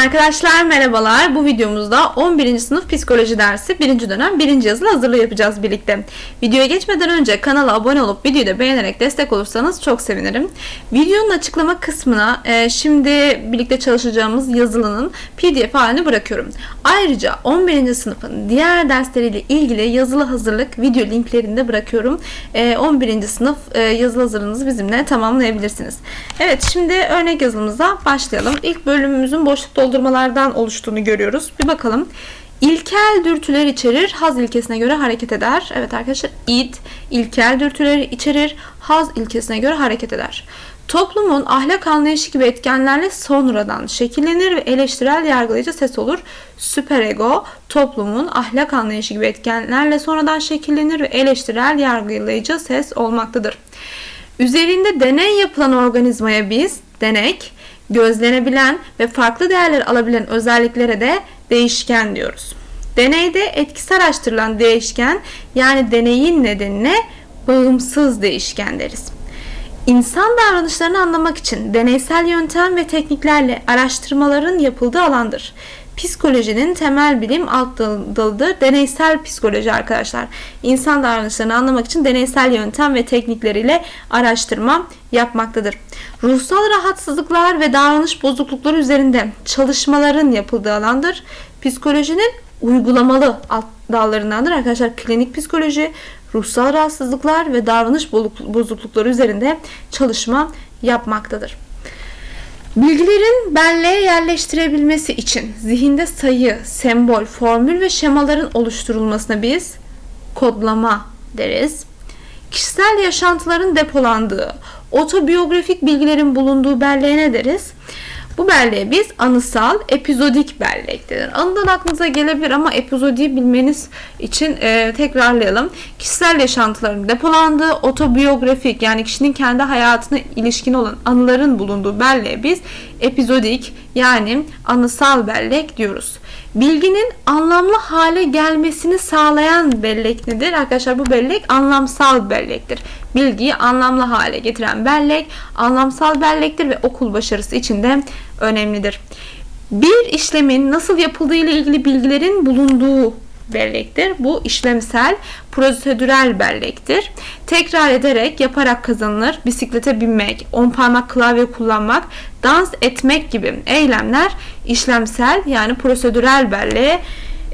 Arkadaşlar merhabalar. Bu videomuzda 11. sınıf psikoloji dersi 1. dönem 1. yazılı hazırlığı yapacağız birlikte. Videoya geçmeden önce kanala abone olup videoyu da beğenerek destek olursanız çok sevinirim. Videonun açıklama kısmına e, şimdi birlikte çalışacağımız yazılının pdf halini bırakıyorum. Ayrıca 11. sınıfın diğer dersleriyle ilgili yazılı hazırlık video linklerini de bırakıyorum. E, 11. sınıf e, yazılı hazırlığınızı bizimle tamamlayabilirsiniz. Evet şimdi örnek yazılımıza başlayalım. İlk bölümümüzün boşluk doldurmalardan oluştuğunu görüyoruz. Bir bakalım. İlkel dürtüler içerir, haz ilkesine göre hareket eder. Evet arkadaşlar, id ilkel dürtüleri içerir, haz ilkesine göre hareket eder. Toplumun ahlak anlayışı gibi etkenlerle sonradan şekillenir ve eleştirel yargılayıcı ses olur. Süperego toplumun ahlak anlayışı gibi etkenlerle sonradan şekillenir ve eleştirel yargılayıcı ses olmaktadır. Üzerinde deney yapılan organizmaya biz denek, gözlenebilen ve farklı değerler alabilen özelliklere de değişken diyoruz. Deneyde etkisi araştırılan değişken yani deneyin nedenine bağımsız değişken deriz. İnsan davranışlarını anlamak için deneysel yöntem ve tekniklerle araştırmaların yapıldığı alandır. Psikolojinin temel bilim alt dalıdır. Deneysel psikoloji arkadaşlar. İnsan davranışlarını anlamak için deneysel yöntem ve teknikleriyle araştırma yapmaktadır. Ruhsal rahatsızlıklar ve davranış bozuklukları üzerinde çalışmaların yapıldığı alandır. Psikolojinin uygulamalı alt dallarındandır arkadaşlar. Klinik psikoloji, ruhsal rahatsızlıklar ve davranış bozuklukları üzerinde çalışma yapmaktadır. Bilgilerin belleğe yerleştirebilmesi için zihinde sayı, sembol, formül ve şemaların oluşturulmasına biz kodlama deriz. Kişisel yaşantıların depolandığı, otobiyografik bilgilerin bulunduğu belleğe ne deriz? Bu belleğe biz anısal epizodik bellek denir. Anıdan aklınıza gelebilir ama epizodiyi bilmeniz için e, tekrarlayalım. Kişisel yaşantıların depolandığı otobiyografik yani kişinin kendi hayatına ilişkin olan anıların bulunduğu belleğe biz epizodik yani anısal bellek diyoruz. Bilginin anlamlı hale gelmesini sağlayan bellek nedir? Arkadaşlar bu bellek anlamsal bellektir. Bilgiyi anlamlı hale getiren bellek anlamsal bellektir ve okul başarısı için de önemlidir. Bir işlemin nasıl yapıldığı ile ilgili bilgilerin bulunduğu bellektir. Bu işlemsel, prosedürel bellektir. Tekrar ederek, yaparak kazanılır. Bisiklete binmek, on parmak klavye kullanmak, dans etmek gibi eylemler işlemsel yani prosedürel belleğe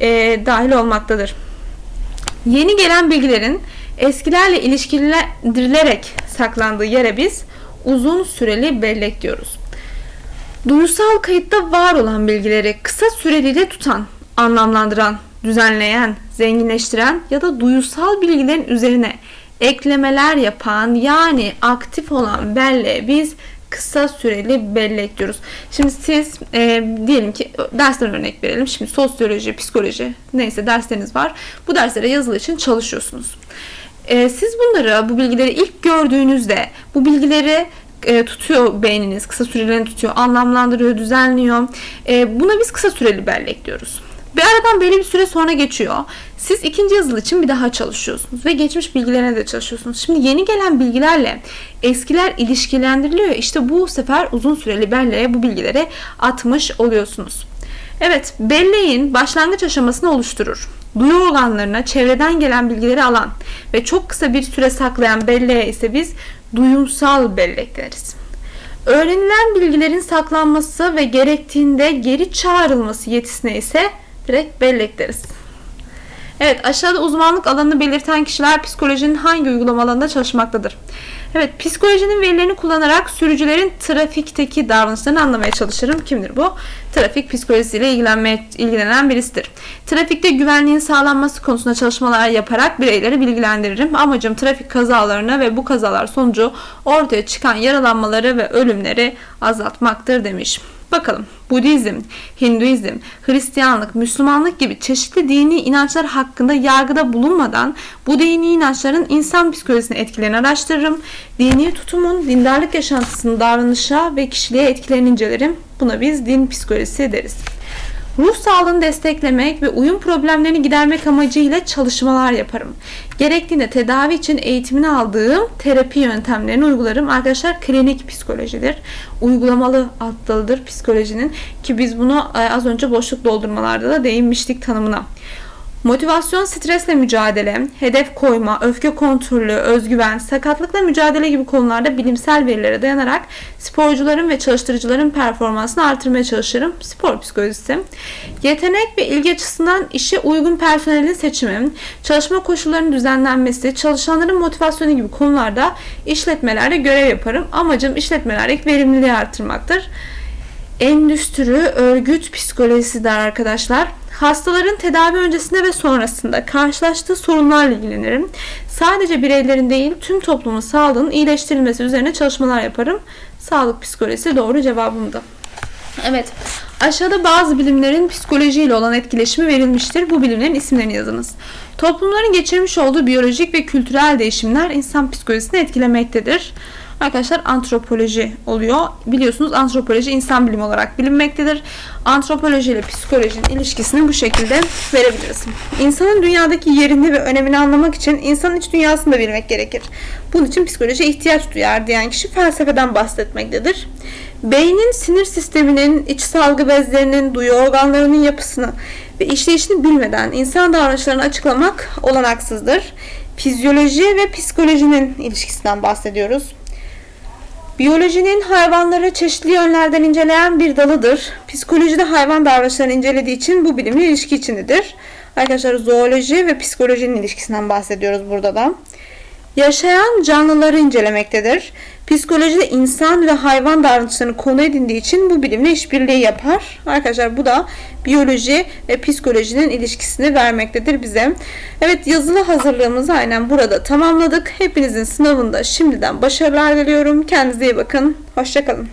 e, dahil olmaktadır. Yeni gelen bilgilerin eskilerle ilişkilendirilerek saklandığı yere biz uzun süreli bellek diyoruz. Duyusal kayıtta var olan bilgileri kısa süreliyle tutan, anlamlandıran, düzenleyen, zenginleştiren ya da duyusal bilgilerin üzerine eklemeler yapan yani aktif olan belleğe biz kısa süreli bellek diyoruz. Şimdi siz e, diyelim ki dersten örnek verelim. Şimdi sosyoloji, psikoloji neyse dersleriniz var. Bu derslere yazılı için çalışıyorsunuz. E, siz bunları, bu bilgileri ilk gördüğünüzde bu bilgileri e, tutuyor beyniniz, kısa sürelerini tutuyor, anlamlandırıyor, düzenliyor. E, buna biz kısa süreli bellek diyoruz. Bir aradan belli bir süre sonra geçiyor. Siz ikinci yazılı için bir daha çalışıyorsunuz ve geçmiş bilgilerine de çalışıyorsunuz. Şimdi yeni gelen bilgilerle eskiler ilişkilendiriliyor. İşte bu sefer uzun süreli belleğe bu bilgileri atmış oluyorsunuz. Evet, belleğin başlangıç aşamasını oluşturur. Duyu organlarına çevreden gelen bilgileri alan ve çok kısa bir süre saklayan belleğe ise biz duyumsal bellek deriz. Öğrenilen bilgilerin saklanması ve gerektiğinde geri çağrılması yetisine ise direkt bellek deriz. Evet aşağıda uzmanlık alanını belirten kişiler psikolojinin hangi uygulama alanında çalışmaktadır? Evet psikolojinin verilerini kullanarak sürücülerin trafikteki davranışlarını anlamaya çalışırım. Kimdir bu? Trafik psikolojisiyle ilgilenmeye, ilgilenen birisidir. Trafikte güvenliğin sağlanması konusunda çalışmalar yaparak bireyleri bilgilendiririm. Amacım trafik kazalarını ve bu kazalar sonucu ortaya çıkan yaralanmaları ve ölümleri azaltmaktır demiş. Bakalım Budizm, Hinduizm, Hristiyanlık, Müslümanlık gibi çeşitli dini inançlar hakkında yargıda bulunmadan bu dini inançların insan psikolojisine etkilerini araştırırım. Dini tutumun dindarlık yaşantısının davranışa ve kişiliğe etkilerini incelerim. Buna biz din psikolojisi deriz. Ruh sağlığını desteklemek ve uyum problemlerini gidermek amacıyla çalışmalar yaparım. Gerektiğinde tedavi için eğitimini aldığım terapi yöntemlerini uygularım. Arkadaşlar klinik psikolojidir. Uygulamalı alt dalıdır psikolojinin ki biz bunu e, az önce boşluk doldurmalarda da değinmiştik tanımına. Motivasyon, stresle mücadele, hedef koyma, öfke kontrolü, özgüven, sakatlıkla mücadele gibi konularda bilimsel verilere dayanarak sporcuların ve çalıştırıcıların performansını artırmaya çalışırım. Spor psikolojisi. Yetenek ve ilgi açısından işe uygun personelin seçimi, çalışma koşullarının düzenlenmesi, çalışanların motivasyonu gibi konularda işletmelerde görev yaparım. Amacım işletmelerdeki verimliliği artırmaktır endüstri örgüt psikolojisi der arkadaşlar. Hastaların tedavi öncesinde ve sonrasında karşılaştığı sorunlarla ilgilenirim. Sadece bireylerin değil tüm toplumun sağlığının iyileştirilmesi üzerine çalışmalar yaparım. Sağlık psikolojisi doğru cevabımdı. Evet, aşağıda bazı bilimlerin psikolojiyle olan etkileşimi verilmiştir. Bu bilimlerin isimlerini yazınız. Toplumların geçirmiş olduğu biyolojik ve kültürel değişimler insan psikolojisini etkilemektedir. Arkadaşlar antropoloji oluyor. Biliyorsunuz antropoloji insan bilimi olarak bilinmektedir. Antropoloji ile psikolojinin ilişkisini bu şekilde verebiliriz. İnsanın dünyadaki yerini ve önemini anlamak için insanın iç dünyasını da bilmek gerekir. Bunun için psikolojiye ihtiyaç duyar diyen kişi felsefeden bahsetmektedir. Beynin sinir sisteminin, iç salgı bezlerinin, duyu organlarının yapısını ve işleyişini bilmeden insan davranışlarını açıklamak olanaksızdır. Fizyoloji ve psikolojinin ilişkisinden bahsediyoruz. Biyolojinin hayvanları çeşitli yönlerden inceleyen bir dalıdır. Psikolojide hayvan davranışlarını incelediği için bu bilimle ilişki içindedir. Arkadaşlar zooloji ve psikolojinin ilişkisinden bahsediyoruz burada da. Yaşayan canlıları incelemektedir. Psikolojide insan ve hayvan davranışlarını konu edindiği için bu bilimle işbirliği yapar. Arkadaşlar bu da biyoloji ve psikolojinin ilişkisini vermektedir bize. Evet yazılı hazırlığımızı aynen burada tamamladık. Hepinizin sınavında şimdiden başarılar diliyorum. Kendinize iyi bakın. Hoşçakalın.